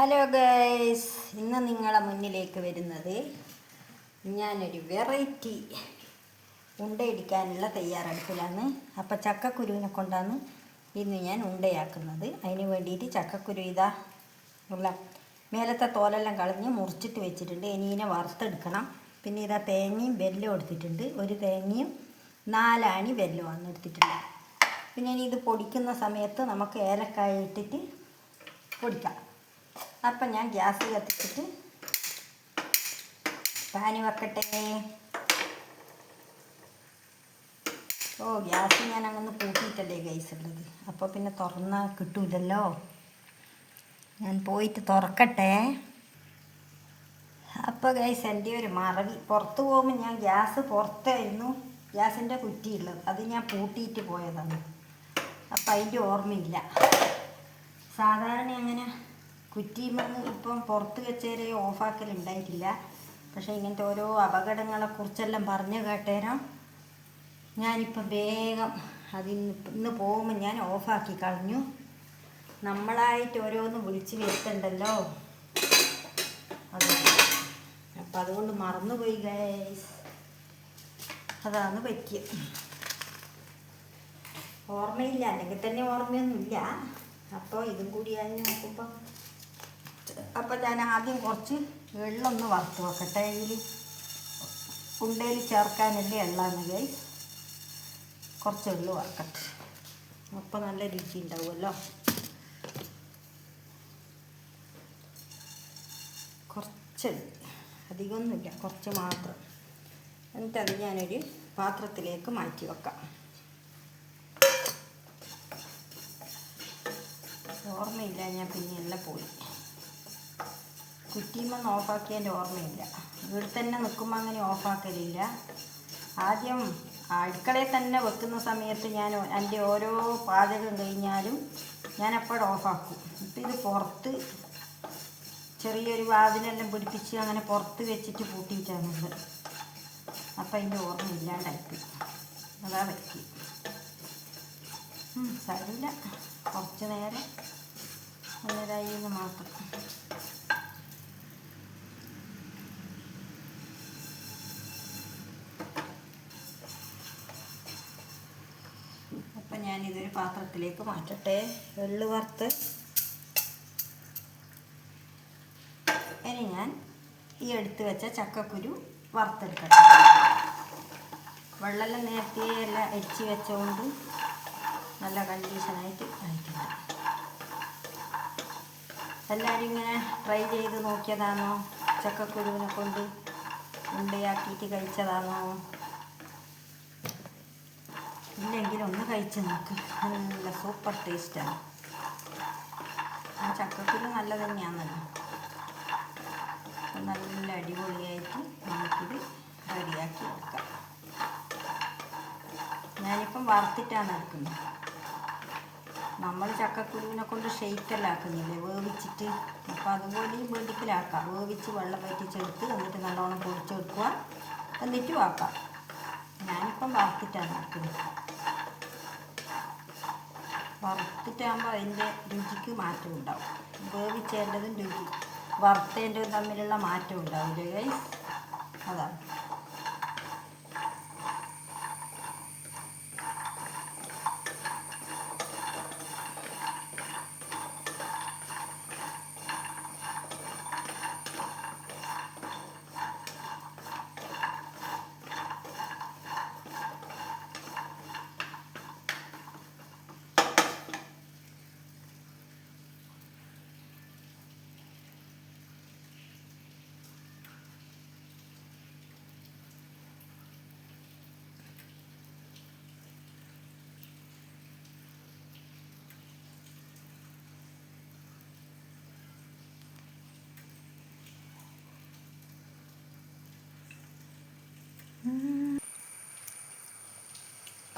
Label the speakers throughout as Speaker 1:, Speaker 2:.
Speaker 1: Hello guys ഇന്ന് നിങ്ങളെ മുന്നിലേക്ക് വരുന്നത് ഞാനൊരു വെറൈറ്റി ഉണ്ടയിടിക്കാനുള്ള തയ്യാറെടുപ്പിലാണ്. അപ്പം ചക്കക്കുരുവിനെ കൊണ്ടാണ് ഇന്ന് ഞാൻ ഉണ്ടയാക്കുന്നത്. അതിന് വേണ്ടിയിട്ട് ചക്കക്കുരു ഇതാ ഉള്ള മേലത്തെ തോലെല്ലാം കളഞ്ഞ് മുറിച്ചിട്ട് വെച്ചിട്ടുണ്ട്. ഇനി ഇതിനെ വറുത്തെടുക്കണം. പിന്നെ ഇതാ തേങ്ങയും വെല്ലവും എടുത്തിട്ടുണ്ട്. ഒരു തേങ്ങയും നാലാണി വെല്ലമാണ് എടുത്തിട്ടുണ്ട് പിന്നെ ഇനി ഇത് പൊടിക്കുന്ന സമയത്ത് നമുക്ക് ഏലക്കായ ഇട്ടിട്ട് പൊടിക്കാം. അപ്പം ഞാൻ ഗ്യാസ് കത്തിച്ചിട്ട് പാനി വെക്കട്ടെ. ഓ ഗ്യാസ് ഞാൻ അങ്ങനെ പൂട്ടിയിട്ടല്ലേ ഗൈസ് ഉള്ളത്. അപ്പോൾ പിന്നെ തുറന്നാൽ കിട്ടൂലല്ലോ. ഞാൻ പോയിട്ട് തുറക്കട്ടെ. അപ്പോൾ ഗൈസ് എന്റെ ഒരു മറവി. പുറത്ത് പോകുമ്പോൾ ഞാൻ ഗ്യാസ് പുറത്തായിരുന്നു. ഗ്യാസിന്റെ കുറ്റിയുള്ളത്. അത് ഞാൻ പൂട്ടിയിട്ട് പോയതാണ്. അപ്പം അതിന്റെ ഓർമ്മയില്ല. സാധാരണ അങ്ങനെ കുറ്റിമന്ന് ഇപ്പം പുറത്ത് വെച്ചേരെ ഓഫാക്കൽ ഉണ്ടായിട്ടില്ല പക്ഷേ ഇങ്ങനത്തെ ഓരോ അപകടങ്ങളെക്കുറിച്ചെല്ലാം പറഞ്ഞു കേട്ടേരം ഞാനിപ്പം വേഗം അതിന്ന് ഇന്ന് പോകുമ്പോൾ ഞാൻ ഓഫാക്കി കളഞ്ഞു. നമ്മളായിട്ട് ഓരോന്ന് വിളിച്ച് വരുത്തണ്ടല്ലോ. അത് അപ്പം അതുകൊണ്ട് മറന്നുപോയി ഗൈസ് അതാണ് പറ്റിയത് ഓർമ്മയില്ല. അല്ലെങ്കിൽ തന്നെ ഓർമ്മയൊന്നുമില്ല. അപ്പോൾ ഇതും കൂടിയായി നോക്കുമ്പോൾ അപ്പോൾ ഞാൻ ആദ്യം കുറച്ച് വെള്ളമൊന്ന് വറുത്ത് വെക്കട്ടെ. ഇതിൽ ഉണ്ടയിൽ ചേർക്കാനല്ലേ എള്ളാന്ന് കുറച്ച് വെള്ളം വറക്കട്ടെ. അപ്പോൾ നല്ല രുചി ഉണ്ടാവുമല്ലോ. കുറച്ച് അധികമൊന്നുമില്ല കുറച്ച് മാത്രം. എന്നിട്ടത് ഞാനൊരു പാത്രത്തിലേക്ക് മാറ്റി വെക്കാം. ഓർമ്മയില്ല ഞാൻ പിന്നെ എല്ലാം പോയി. കുറ്റിയുമ്പോൾ ഓഫാക്കിയതിന്റെ ഓർമ്മയില്ല. വീട്ടിൽ തന്നെ നിൽക്കുമ്പോൾ അങ്ങനെ ഓഫാക്കലില്ല. ആദ്യം അടുക്കളയിൽ തന്നെ വെക്കുന്ന സമയത്ത് ഞാൻ എന്റെ ഓരോ പാചകം കഴിഞ്ഞാലും ഞാൻ അപ്പോൾ ഓഫാക്കും. ഇപ്പം ഇത് പുറത്ത് ചെറിയൊരു വാതിലെല്ലാം പിടിപ്പിച്ച് അങ്ങനെ പുറത്ത് വെച്ചിട്ട് പൂട്ടിയിട്ടാണുള്ളത്. അപ്പം അതിന്റെ ഓർമ്മ ഇല്ലാണ്ടായിപ്പോയി. അതാ പറ്റി. സാരില്ല കുറച്ച് നേരം നല്ലതായി എന്ന് മാത്രം. ഞാനിതൊരു പാത്രത്തിലേക്ക് മാറ്റട്ടെ. വെള്ളു വറുത്ത്. ഇനി ഞാൻ ഈ എടുത്ത് വെച്ച ചക്കക്കുരു വറുത്തെടുക്കട്ടെ. വെള്ളമെല്ലാം നേരത്തെ എല്ലാം അരിച്ച് വെച്ചുകൊണ്ട് നല്ല കണ്ടീഷനായിട്ട് കഴിക്കുന്നു എല്ലാവരും ഇങ്ങനെ ട്രൈ ചെയ്ത് നോക്കിയതാണോ? ചക്കക്കുരുവിനെ കൊണ്ട് ഉണ്ടയാക്കിയിട്ട് കഴിച്ചതാണോ? ഇല്ലെങ്കിൽ ഒന്ന് കഴിച്ച് നോക്ക്. നല്ല സൂപ്പർ ടേസ്റ്റാണ്. ആ ചക്കക്കുരു നല്ല തന്നെയാണല്ലോ അപ്പം നല്ല അടിപൊളിയായിട്ട് നമുക്കിത് റെഡിയാക്കി എടുക്കാം. ഞാനിപ്പം വറുത്തിട്ടാണ് എടുക്കുന്നത്. നമ്മൾ ചക്കക്കുരുവിനെ കൊണ്ട് ഷെയ്ക്കെല്ലാം ആക്കുന്നില്ലേ? വേവിച്ചിട്ട്. അപ്പോൾ അതുപോലെ ഈ വെടിക്കലാക്കാം വേവിച്ച് വെള്ളം വറ്റിച്ചെടുത്ത് എന്നിട്ട് നല്ലോണം പൊടിച്ചെടുക്കുക. എന്നിട്ടും ആക്കാം. ഞാനിപ്പം വറുത്തിട്ടാണ് ആക്കുന്നത് വറുത്തിട്ടാകുമ്പോൾ അതിന്റെ രുചിക്ക് മാറ്റം ഉണ്ടാവും. വേവിച്ചേണ്ടതും രുചി വറുത്തേണ്ടതും തമ്മിലുള്ള മാറ്റം ഉണ്ടാവില്ലേ ഗൈസ് അതാണ്.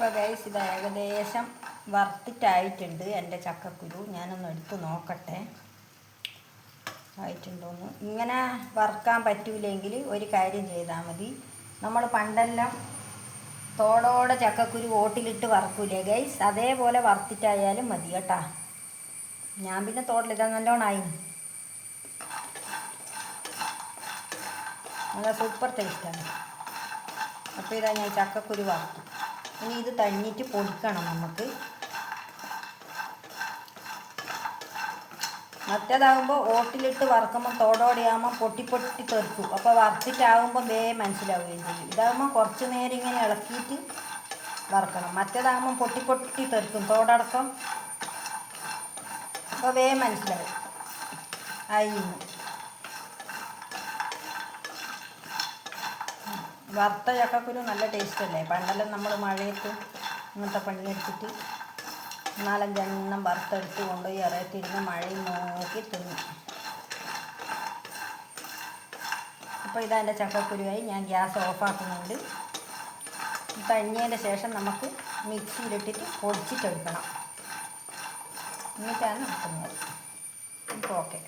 Speaker 1: അപ്പോൾ ഗൈസ് ഇത് ഏകദേശം വറുത്തിട്ടായിട്ടുണ്ട് എന്റെ ചക്കക്കുരു. ഞാനൊന്ന് എടുത്ത് നോക്കട്ടെ. ആയിട്ടുണ്ടോന്ന്. ഇങ്ങനെ വറുക്കാൻ പറ്റൂലെങ്കിൽ ഒരു കാര്യം ചെയ്താൽ മതി. നമ്മൾ പണ്ടെല്ലാം തോടോടെ ചക്കക്കുരു ഓട്ടിലിട്ട് വറക്കൂലേ ഗൈസ്? അതേപോലെ വറുത്തിട്ടായാലും മതി കേട്ടാ. ഞാൻ പിന്നെ തോട്ടിലിതാ നല്ലോണമായി നല്ല സൂപ്പർ ടേസ്റ്റാണ്. അപ്പോൾ ഇതാ ഞാൻ ചക്കക്കുരു വറുത്തു. ഇനി ഇത് തണ്ണിയിട്ട് പൊടിക്കണം നമുക്ക്. മറ്റേതാകുമ്പോൾ ഓട്ടിലിട്ട് വറുക്കുമ്പോൾ തോടോടെയാകുമ്പോൾ പൊട്ടി പൊട്ടി തെറിക്കും. അപ്പോൾ വറുത്തിട്ടാകുമ്പോൾ വേ മനസ്സിലാവുകയും ചെയ്യും. ഇതാകുമ്പോൾ കുറച്ച് നേരം ഇങ്ങനെ ഇളക്കിയിട്ട് വറുക്കണം. മറ്റേതാകുമ്പോൾ പൊട്ടി പൊട്ടി തെറിക്കും തോടടക്കം. അപ്പോൾ വേ മനസ്സിലാവും. അരിയുന്നു വറുത്ത ചക്കക്കുരു നല്ല ടേസ്റ്റ് അല്ലേ? പണ്ടെല്ലാം നമ്മൾ മഴയത്ത് ഇങ്ങനത്തെ പണിയെടുത്തിട്ട് നാലഞ്ചെണ്ണം വറുത്തെടുത്ത് കൊണ്ടുപോയി ഇറയത്തിരുന്ന് മഴയും നോക്കി തിന്നു. അപ്പോൾ ഇതാ എന്റെ ചക്കക്കുരുവായി. ഞാൻ ഗ്യാസ് ഓഫാക്കുന്നുണ്ട് കഴിഞ്ഞതിന്റെ ശേഷം നമുക്ക് മിക്സിയിലിട്ടിട്ട് പൊടിച്ചിട്ടെടുക്കണം. എന്നിട്ടാണ് എടുക്കുന്നത് ഇപ്പോൾ ഓക്കെ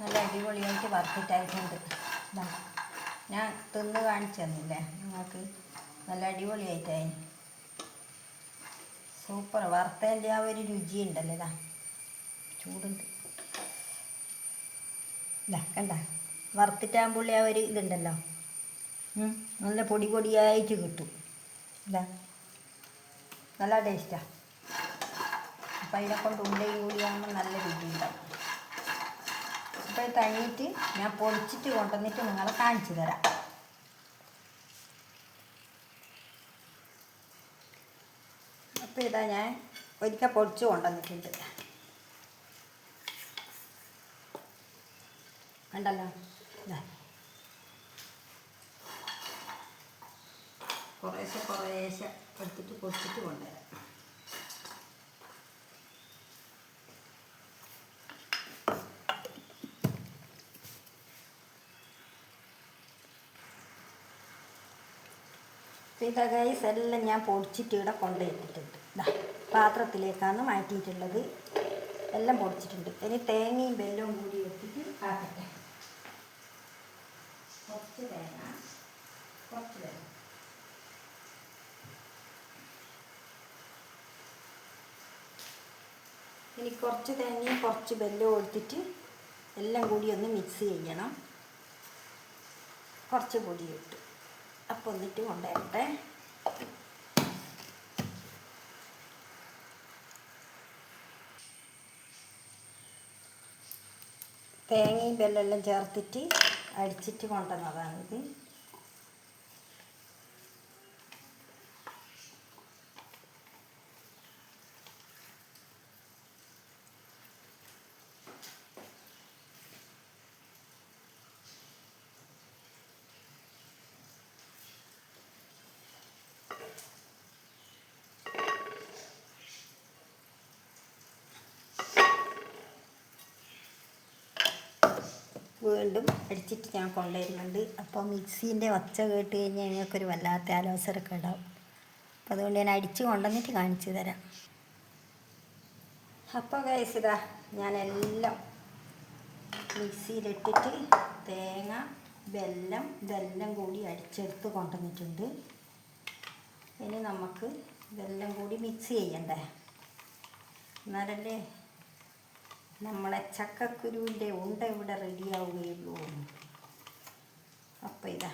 Speaker 1: നല്ല അടിപൊളിയായിട്ട് വറുത്തിട്ടായിട്ടുണ്ട് ഞാൻ തിന്ന് കാണിച്ചു തന്നില്ലേ? നിങ്ങൾക്ക് നല്ല അടിപൊളിയായിട്ടായി. സൂപ്പർ. വറുത്തതിന്റെ ആ ഒരു രുചിയുണ്ടല്ലോ ഇതാ ചൂടുണ്ട്. ഇതാ കണ്ട? വറുത്തിട്ടാകുമ്പോൾ ആ ഒരു ഇതുണ്ടല്ലോ. നല്ല പൊടി പൊടിയായിട്ട് കിട്ടും. ഇതാ നല്ല ടേസ്റ്റാണ് അപ്പം അതിനെ കൊണ്ട് ഉണ്ടയും കൂടിയാകുമ്പോൾ നല്ല രുചിയുണ്ടാവും അപ്പോൾ ഇത് തണിയിട്ട് ഞാൻ പൊടിച്ചിട്ട് കൊണ്ടുവന്നിട്ട് നിങ്ങളെ കാണിച്ചു തരാം. അപ്പോൾ ഇതാ ഞാൻ ഒരിക്കൽ പൊടിച്ച് കൊണ്ടുവന്നിട്ടുണ്ട്. കണ്ടല്ലോ? കുറേശ്ശെ കുറേശ്ശെ എടുത്തിട്ട് പൊടിച്ചിട്ട് കൊണ്ടുവരാം. ഇതാ ഗൈസ് എല്ലാം ഞാൻ പൊടിച്ചിട്ട് ഇവിടെ കൊണ്ടുപോയിട്ടിട്ടുണ്ട് ഇതാ പാത്രത്തിലേക്കാണ് മാറ്റിയിട്ടുള്ളത്. എല്ലാം പൊടിച്ചിട്ടുണ്ട്. ഇനി തേങ്ങയും വെല്ലവും കൂടി എടുത്തിട്ട് ആക്കട്ടെ. കുറച്ച് തേങ്ങ കുറച്ച് തേങ്ങ ഇനി കുറച്ച് തേങ്ങയും കുറച്ച് വെല്ലവും എടുത്തിട്ട് എല്ലാം കൂടി ഒന്ന് മിക്സ് ചെയ്യണം. കുറച്ച് പൊടി ഇട്ട്. അപ്പം എന്നിട്ട് കൊണ്ടുവരട്ടെ. തേങ്ങയും ബെല്ലെല്ലാം ചേർത്തിട്ട് അടിച്ചിട്ട് കൊണ്ടുവന്നതാണിത്. വീണ്ടും അടിച്ചിട്ട് ഞാൻ കൊണ്ടുവരുന്നുണ്ട്. അപ്പോൾ മിക്സീന്റെ ഒച്ച കേട്ട് കഴിഞ്ഞാൽ ഞങ്ങൾക്കൊരു വല്ലാത്ത ആലോചനയൊക്കെ ഉണ്ടാവും. അപ്പോൾ അതുകൊണ്ട് ഞാൻ അടിച്ച് കൊണ്ടുവന്നിട്ട് കാണിച്ചു തരാം. അപ്പോൾ കഴിച്ചതാ ഞാനെല്ലാം മിക്സിയിലിട്ടിട്ട് തേങ്ങ വെല്ലം ഇതെല്ലാം കൂടി അടിച്ചെടുത്ത് കൊണ്ടുവന്നിട്ടുണ്ട്. ഇനി നമുക്ക് ഇതെല്ലാം കൂടി മിക്സ് ചെയ്യണ്ടേ? എന്നാലല്ലേ നമ്മളെ ചക്കക്കുരുവിന്റെ ഉണ്ട ഇവിടെ റെഡിയാവുകയുള്ളൂ. അപ്പോൾ ഇതാ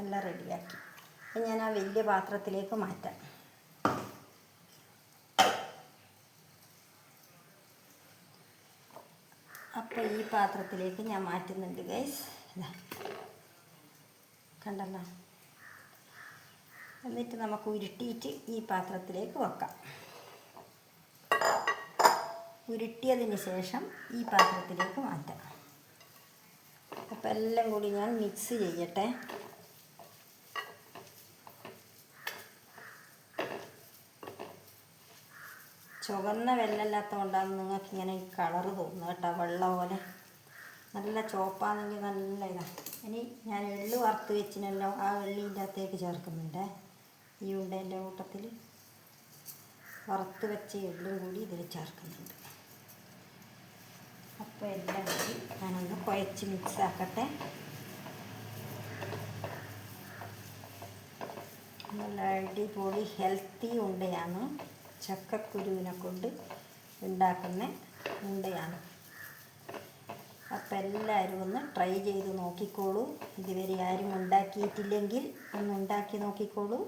Speaker 1: എല്ലാം റെഡിയാക്കി. അപ്പം ഞാൻ ആ വലിയ പാത്രത്തിലേക്ക് മാറ്റാം. അപ്പോൾ ഈ പാത്രത്തിലേക്ക് ഞാൻ മാറ്റുന്നുണ്ട് ഗൈസ് ഇതാ. കണ്ടല്ലോ? എന്നിട്ട് നമുക്ക് ഉരുട്ടിയിട്ട് ഈ പാത്രത്തിലേക്ക് വെക്കാം. ഉരുട്ടിയതിന് ശേഷം ഈ പാത്രത്തിലേക്ക് മാറ്റാം. അപ്പം എല്ലാം കൂടി ഞാൻ മിക്സ് ചെയ്യട്ടെ. ചുവന്ന വെല്ലമില്ലാത്തതുകൊണ്ടാണ് നിങ്ങൾക്ക് ഇങ്ങനെ ഈ കളറ് തോന്നുന്നത് കേട്ടോ വെള്ളം പോലെ. നല്ല ചോപ്പാണെങ്കിൽ നല്ല ഇതാണ് ഇനി ഞാൻ എള്ള് വറുത്ത് വെച്ചിനല്ലോ ആ എള്ളിന്റെ അകത്തേക്ക് ചേർക്കുന്നുണ്ട്. ഈ ഉണ്ടേന്റെ കൂട്ടത്തിൽ വറുത്ത് വെച്ച എള്ളും കൂടി ഇതിൽ ചേർക്കുന്നുണ്ട്. അപ്പോൾ എല്ലാം കൂടി ഞാനൊന്ന് കുഴച്ച് മിക്സ് ആക്കട്ടെ. നല്ല അടിപൊളി ഹെൽത്തി ഉണ്ടയാണ്. ചക്കക്കുരുവിനെ കൊണ്ട് ഉണ്ടാക്കുന്ന ഉണ്ടയാണ്. അപ്പം എല്ലാവരും ഒന്ന് ട്രൈ ചെയ്ത് നോക്കിക്കോളൂ. ഇതുവരെ ആരും ഉണ്ടാക്കിയിട്ടില്ലെങ്കിൽ ഒന്ന് ഉണ്ടാക്കി നോക്കിക്കോളൂ.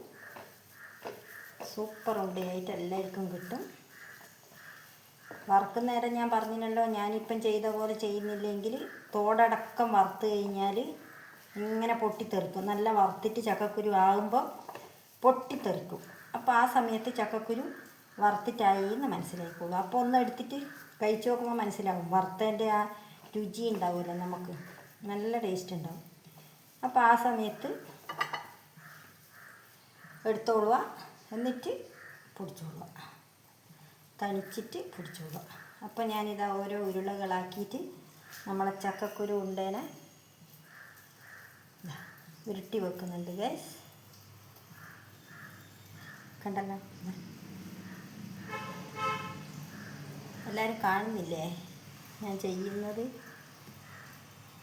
Speaker 1: സൂപ്പർ ഉണ്ടയായിട്ട് എല്ലാവർക്കും കിട്ടും. വറുക്കുന്ന നേരം ഞാൻ പറഞ്ഞില്ലല്ലോ ഞാനിപ്പം ചെയ്ത പോലെ ചെയ്യുന്നില്ലെങ്കിൽ തോടടക്കം വറുത്ത് കഴിഞ്ഞാൽ ഇങ്ങനെ പൊട്ടിത്തെറിക്കും. നല്ല വറുത്തിട്ട് ചക്കക്കുരു ആകുമ്പോൾ പൊട്ടിത്തെറിക്കും. അപ്പോൾ ആ സമയത്ത് ചക്കക്കുരു വറുത്തിട്ടായി എന്ന് മനസ്സിലായിക്കോളൂ. അപ്പോൾ ഒന്ന് എടുത്തിട്ട് കഴിച്ച് നോക്കുമ്പോൾ മനസ്സിലാവും. വറുത്തതിന്റെ ആ രുചി ഉണ്ടാവില്ല നമുക്ക്. നല്ല ടേസ്റ്റ് ഉണ്ടാവും. അപ്പോൾ ആ സമയത്ത് എടുത്തോളുക. എന്നിട്ട് പൊടിച്ചോളുക. തണിച്ചിട്ട് പൊടിച്ചോളുക അപ്പോൾ ഞാനിതാ ഓരോ ഉരുളകളാക്കിയിട്ട് നമ്മളെ ചക്കക്കുരു ഉണ്ടേനെ ഉരുട്ടി വെക്കുന്നുണ്ട് ഗൈസ് കണ്ടല്ലോ? എല്ലാവരും കാണുന്നില്ലേ? ഞാൻ ചെയ്യുന്നത്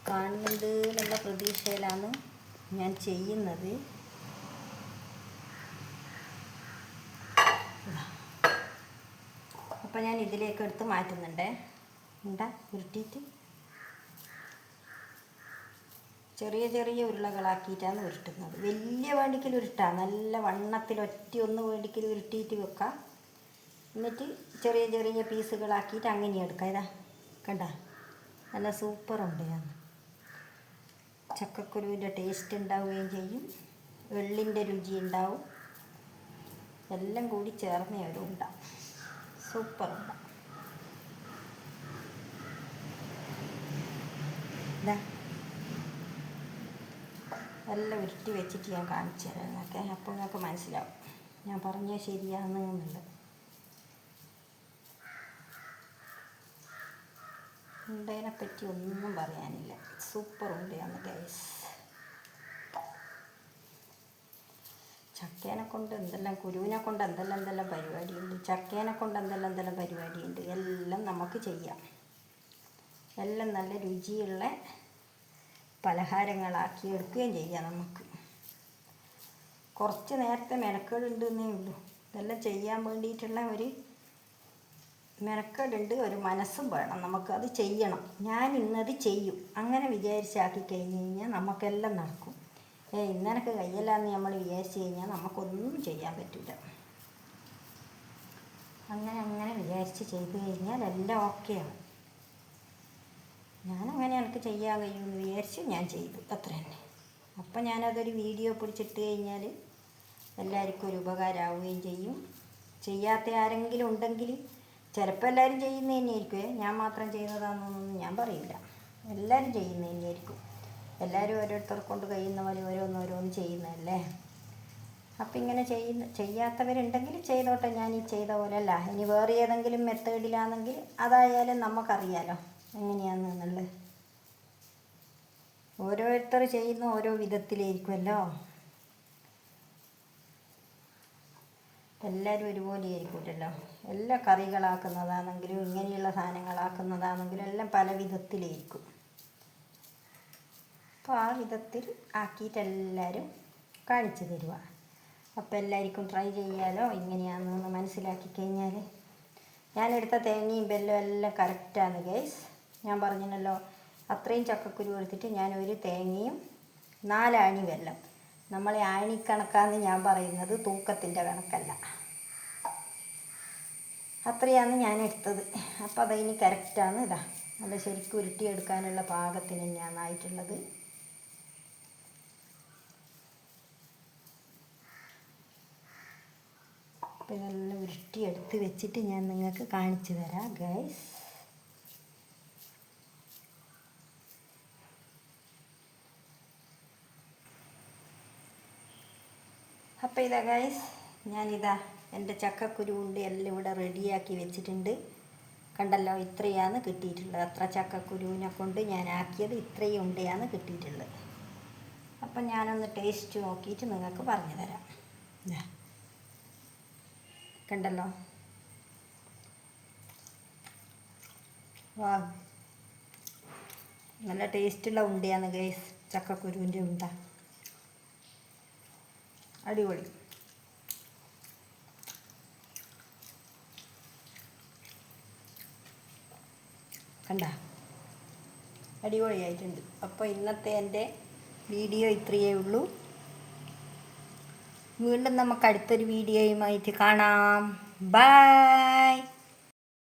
Speaker 1: കാണുന്നുണ്ട് എന്നുള്ള പ്രതീക്ഷയിലാണ് ഞാൻ ചെയ്യുന്നത്. അപ്പം ഞാൻ ഇതിലേക്ക് എടുത്ത് മാറ്റുന്നുണ്ടേ. ഉണ്ടാ ഉരുട്ടിയിട്ട്. ചെറിയ ചെറിയ ഉരുളകളാക്കിയിട്ടാണ് ഉരുട്ടുന്നത്. വലിയ വേണ്ടിക്കൽ ഉരുട്ടാം. നല്ല വണ്ണത്തിൽ ഒറ്റ ഒന്ന് വേണ്ടിക്കൽ ഉരുട്ടിയിട്ട് വെക്കാം. എന്നിട്ട് ചെറിയ ചെറിയ പീസുകളാക്കിയിട്ട് അങ്ങനെ എടുക്കാം. ഇതാ കണ്ട? നല്ല സൂപ്പർ ഞാൻ. ചക്കക്കുരുവിന്റെ ടേസ്റ്റ് ഉണ്ടാവുകയും ചെയ്യും. എള്ളിന്റെ രുചി ഉണ്ടാവും. എല്ലാം കൂടി ചേർന്ന ഒരു ഉണ്ട. സൂപ്പർ. നല്ല ഉരുട്ടി വെച്ചിട്ട് ഞാൻ കാണിച്ചു തരാം. നിങ്ങൾക്ക് അപ്പോൾ നിങ്ങൾക്ക് മനസ്സിലാവും. ഞാൻ പറഞ്ഞാൽ ശരിയാണെന്നുണ്ട് ഉണ്ടേനെ പറ്റി ഒന്നും പറയാനില്ല. സൂപ്പർ ഉണ്ടയാണ് ഗൈസ് ചക്കേനെ കൊണ്ട് എന്തെല്ലാം കുരുവിനെ കൊണ്ട് എന്തെല്ലാം എന്തെല്ലാം പരിപാടിയുണ്ട് ചക്കേനെ കൊണ്ട് എന്തെല്ലാം എന്തെല്ലാം പരിപാടിയുണ്ട് എല്ലാം നമുക്ക് ചെയ്യാം. എല്ലാം നല്ല രുചിയുള്ള പലഹാരങ്ങളാക്കി എടുക്കുകയും ചെയ്യാം നമുക്ക്. കുറച്ച് നേരത്തെ മെനക്കേടുണ്ടെന്നേ ഉള്ളൂ. ഇതെല്ലാം ചെയ്യാൻ വേണ്ടിയിട്ടുള്ള ഒരു മെനക്കേടുണ്ട് ഒരു മനസ്സും വേണം. നമുക്കത് ചെയ്യണം. ഞാൻ ഇന്നത് ചെയ്യും. അങ്ങനെ വിചാരിച്ചാക്കി കഴിഞ്ഞ് കഴിഞ്ഞാൽ നമുക്കെല്ലാം നടക്കും. ഏ ഇന്നനക്ക് കയ്യല്ലാന്ന് നമ്മൾ വിചാരിച്ചു കഴിഞ്ഞാൽ നമുക്കൊന്നും ചെയ്യാൻ പറ്റില്ല അങ്ങനെ അങ്ങനെ വിചാരിച്ച് ചെയ്ത് കഴിഞ്ഞാൽ എല്ലാം ഓക്കെയാണ് ഞാനങ്ങനെ എനിക്ക് ചെയ്യാൻ കഴിയുമെന്ന് വിചാരിച്ച് ഞാൻ ചെയ്തു അത്ര തന്നെ. അപ്പം ഞാനതൊരു വീഡിയോ പിടിച്ചിട്ട് കഴിഞ്ഞാൽ എല്ലാവർക്കും ഒരു ഉപകാരമാവുകയും ചെയ്യും. ചെയ്യാത്ത ആരെങ്കിലും ഉണ്ടെങ്കിൽ ചിലപ്പോൾ എല്ലാവരും ചെയ്യുന്ന തന്നെയായിരിക്കും ഞാൻ മാത്രം ചെയ്യുന്നതാണെന്നൊന്നും ഞാൻ പറയില്ല. എല്ലാവരും ചെയ്യുന്ന തന്നെയായിരിക്കും എല്ലാവരും ഓരോരുത്തർ കൊണ്ട് കഴിയുന്ന പോലെ ഓരോന്ന് ചെയ്യുന്നതല്ലേ? അപ്പം ഇങ്ങനെ ചെയ്യുന്ന ചെയ്യാത്തവരുണ്ടെങ്കിൽ ചെയ്തോട്ടെ ഞാൻ ഈ ചെയ്ത പോലെ അല്ല ഇനി വേറെ ഏതെങ്കിലും മെത്തേഡിലാണെങ്കിൽ അതായാലും നമുക്കറിയാലോ എങ്ങനെയാണെന്നുള്ളത്. ഓരോരുത്തർ ചെയ്യുന്ന ഓരോ വിധത്തിലായിരിക്കുമല്ലോ. എല്ലാവരും ഒരുപോലെ ആയിരിക്കില്ലല്ലോ എല്ലാ കറികളാക്കുന്നതാണെങ്കിലും ഇങ്ങനെയുള്ള സാധനങ്ങളാക്കുന്നതാണെങ്കിലും എല്ലാം പല വിധത്തിലായിരിക്കും. അപ്പോൾ ആ വിധത്തിൽ ആക്കിയിട്ട് എല്ലാവരും കാണിച്ചു തരുക അപ്പോൾ എല്ലാവർക്കും ട്രൈ ചെയ്യാലോ? ഇങ്ങനെയാണെന്ന് മനസ്സിലാക്കി കഴിഞ്ഞാൽ ഞാനെടുത്ത തേങ്ങയും ബെല്ലും എല്ലാം കറക്റ്റാണ് ഗൈസ് ഞാൻ പറഞ്ഞല്ലോ അത്രയും ചക്കക്കുരു എടുത്തിട്ട് ഞാൻ ഒരു തേങ്ങയും നാലാണി വെല്ലം. നമ്മളെ ആണി കണക്കാന്ന് ഞാൻ പറയുന്നത് തൂക്കത്തിന്റെ കണക്കല്ല. അത്രയാണ് ഞാൻ എടുത്തത്. അപ്പോൾ അതതിന് കറക്റ്റാണ് ഇതാ. നല്ല ശരിക്കും ഉരുട്ടിയെടുക്കാനുള്ള പാകത്തിന് ഞാൻ ആയിട്ടുള്ളത്. അപ്പോൾ ഇതെല്ലാം ഉരുട്ടിയെടുത്ത് വെച്ചിട്ട് ഞാൻ നിങ്ങൾക്ക് കാണിച്ചു തരാം ഗൈസ് അപ്പോൾ ഇതാ ഗൈസ് ഞാനിതാ എന്റെ ചക്കക്കുരു ഉണ്ട് എല്ലാം ഇവിടെ റെഡിയാക്കി വെച്ചിട്ടുണ്ട്. കണ്ടല്ലോ ഇത്രയാണ് കിട്ടിയിട്ടുള്ളത്. അത്ര ചക്കക്കുരുവിനെ കൊണ്ട് ഞാൻ ആക്കിയത് ഇത്രയും ഉണ്ടയാണ് കിട്ടിയിട്ടുള്ളത്. അപ്പം ഞാനൊന്ന് ടേസ്റ്റ് നോക്കിയിട്ട് നിങ്ങൾക്ക് പറഞ്ഞു തരാം. കണ്ടല്ലോ. വാ. നല്ല ടേസ്റ്റുള്ള ഉണ്ടയാണ് ഗൈസ് ചക്കക്കുരുവിന്റെ ഉണ്ട. അടിപൊളി. കണ്ട? അടിപൊളിയായിട്ടുണ്ട്. അപ്പോൾ ഇന്നത്തെ എന്റെ വീഡിയോ ഇത്രയേ ഉള്ളൂ. വീണ്ടും നമുക്ക് അടുത്തൊരു വീഡിയോയുമായിട്ട് കാണാം. ബൈ